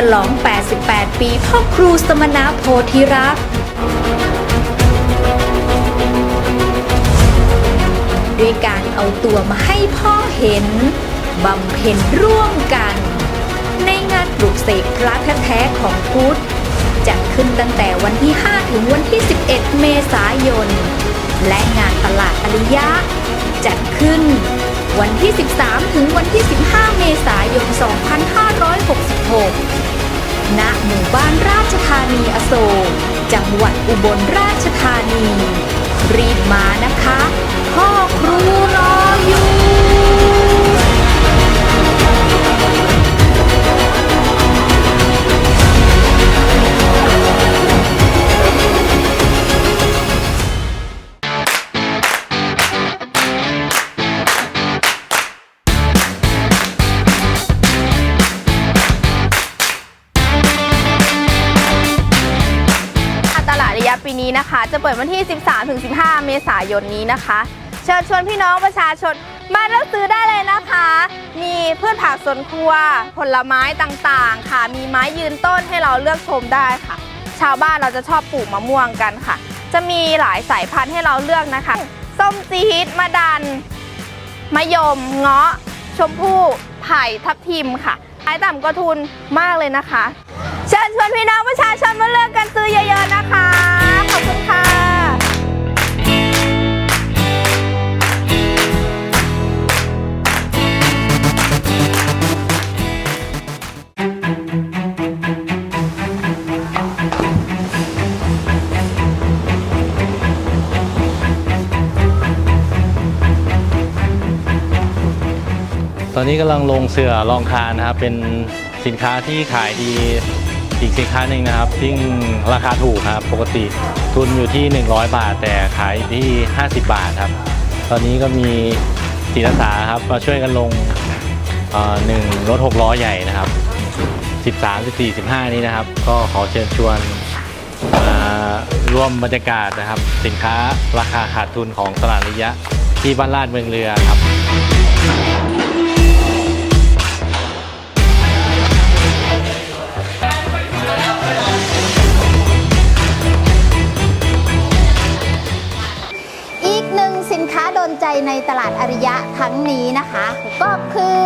ฉลอง 88 ปีพ่อครูสมณะโพธิรักษ์ด้วยการเอาตัวมาให้พ่อเห็น บำเพ็ญร่วมกัน ในงานปลุกเสกพระแท้ๆของพุทธจัดขึ้นตั้งแต่วันที่ 5 ถึงวันที่ 11 เมษายน และงานตลาดอริยะ จัดขึ้นวันที่ 13 ถึงวันที่ 15 เมษายน 2566 ณหมู่บ้านราชธานีอโศกจังหวัดอุบลราชธานี รีบมานะคะ ปีนี้นะคะ จะเปิดวันที่ 13-15 เมษายนนี้นะคะ เชิญชวนพี่น้องประชาชนมาเลือกซื้อได้เลยนะคะ มีพืชผักสวนครัว ผลไม้ต่างๆ ค่ะ มีไม้ยืนต้นให้เราเลือกชมได้ค่ะ ชาวบ้านเราจะชอบปลูกมะม่วงกันค่ะ จะมีหลายสายพันธุ์ให้เราเลือกนะคะ ส้มจี๊ดมะดัน มะยม เงาะ ชมพู่ ไผ่ทับทิมค่ะขายต่ำกว่าทุนมากเลยนะคะ เชิญชวนพี่น้องประชาชนมาเลือกกันซื้อเยอะ ตอนนี้กำลังลงเสือลองทานนะครับ เป็นสินค้าที่ขายดีอีกสินค้าหนึ่งนะครับซึ่งราคาถูกครับ ปกติทุนอยู่ที่ 100 บาท แต่ขายที่ 50 บาทครับ ตอนนี้ก็มีจิตอาสาครับมาช่วยกันลงเอ่อหนึ่งรถหกล้อใหญ่นะครับ 13 14 15 นี้นะครับ ก็ขอเชิญชวนมาร่วมบรรยากาศนะครับ สินค้าราคาขาดทุนของตลาดระยะที่บ้านลาดเมืองเรือครับอีกหนึ่งสินค้าโดนใจในตลาดอริยะครั้งนี้นะคะ ก็คือ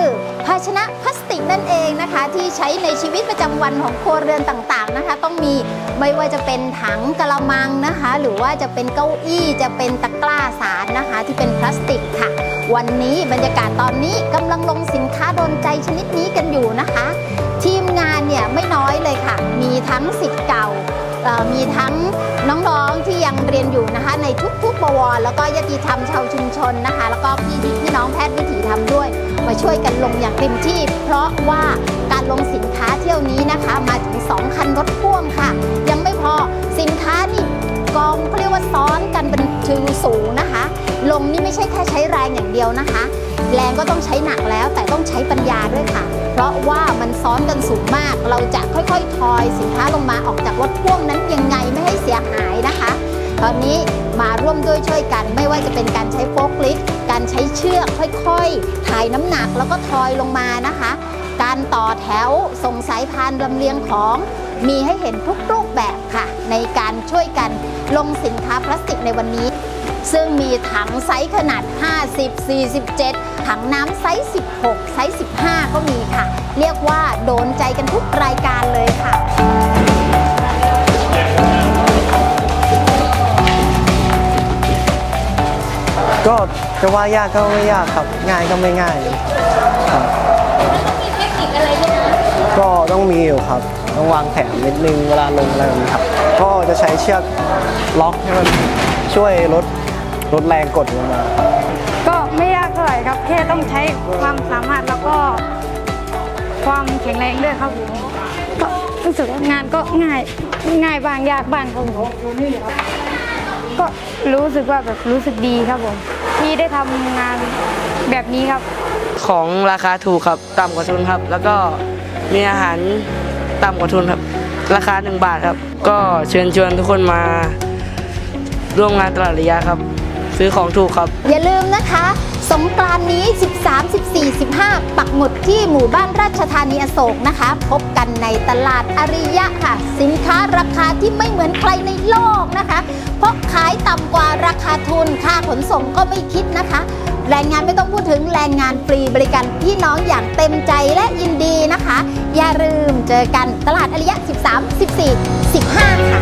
ชนะพลาสติกนั่นเองนะคะ ที่ใช้ในชีวิตประจำวันของครัวเรือนต่างๆนะคะ ต้องมีไม่ว่าจะเป็นถังกะละมังนะคะ หรือว่าจะเป็นเก้าอี้จะเป็นตะกร้าสารนะคะ ที่เป็นพลาสติกค่ะ วันนี้บรรยากาศตอนนี้กำลังลงสินค้าโดนใจชนิดนี้กันอยู่นะคะ ทีมงานเนี่ยไม่น้อยเลยค่ะ มีทั้งสิทธิ์เก่ามีทั้งน้องๆที่ยังเรียนอยู่นะคะ ในทุกๆบวรแล้วก็ยติธรรมชาวชุมชนนะคะ แล้วก็พี่พี่น้องแพทย์วิถีธรรมด้วย มาช่วยกันลงอย่างเต็มที่ เพราะว่าการลงสินค้าเที่ยวนี้นะคะ มาถึง 2 คันรถพ่วงค่ะ ยังไม่พอสินค้านี่กองเขาเรียกว่าซ้อนกันเป็นชือสูงนะคะ ลงนี่ไม่ใช่แค่ใช้แรงอย่างเดียวนะคะ แรงก็ต้องใช้หนักแล้วแต่ต้องใช้ปัญญาด้วยค่ะ เพราะว่ามันซ้อนกันสูงมาก เราจะค่อยๆทอยสินค้าลงมาออกจากรถพ่วงนั้นยังไงไม่ให้เสียหายนะคะ ตอนนี้มาร่วมด้วยช่วยกันไม่ว่าจะเป็นการใช้โฟล์ลิฟต์ การใช้เชือกค่อยๆ ถ่ายน้ำหนักแล้วก็ทอยลงมานะคะ การต่อแถวส่งสายพานลำเลียงของมีให้เห็นทุกรูปแบบค่ะ ในการช่วยกันลงสินค้าพลาสติกในวันนี้ ซึ่งมีถังไซส์ขนาด 50 47 ถังน้ำไซส์ 16 ไซส์ 15 ก็มีค่ะ เรียกว่าโดนใจกันทุกรายการเลยค่ะ ก็จะว่ายากก็ไม่ยากครับ ง่ายก็ไม่ง่ายครับก็ต้องมีอยู่ครับ ต้องวางแผนนิดนึงเวลาลงอะไรแบบนี้ครับ ก็จะใช้เชือกล็อกให้มันช่วยลดลดแรงกดลงมาครับก็ไม่ยากเท่าไหร่ครับ แค่ต้องใช้ความสามารถแล้วก็ ความแข็งแรงด้วยครับผมก็รู้สึกว่างานก็ง่ายง่ายบ้างยากบ้างครับผมก็ รู้สึกว่าแบบรู้สึกดีครับผมที่ได้ทำงานแบบนี้ครับ ของราคาถูกครับต่ำกว่าทุนครับ แล้วก็มีอาหารต่ำกว่าทุนครับ ราคา 1 บาทครับ ก็เชิญชวนทุกคนมาร่วมงานตลาดระยะครับ ซื้อของถูกครับ อย่าลืมนะคะ สงกรานนี้ 13 14 15 ปักหมุดที่หมู่บ้านราชธานีอโศกนะคะ พบกันในตลาดอาริยะค่ะ สินค้าราคาที่ไม่เหมือนใครในโลกนะคะ เพราะขายต่ำกว่าราคาทุน ค่าขนส่งก็ไม่คิดนะคะ แรงงานไม่ต้องพูดถึงแรงงานฟรีบริการพี่น้องอย่างเต็มใจและยินดีนะคะ อย่าลืมเจอกันตลาดอาริยะ 13 14 15 ค่ะ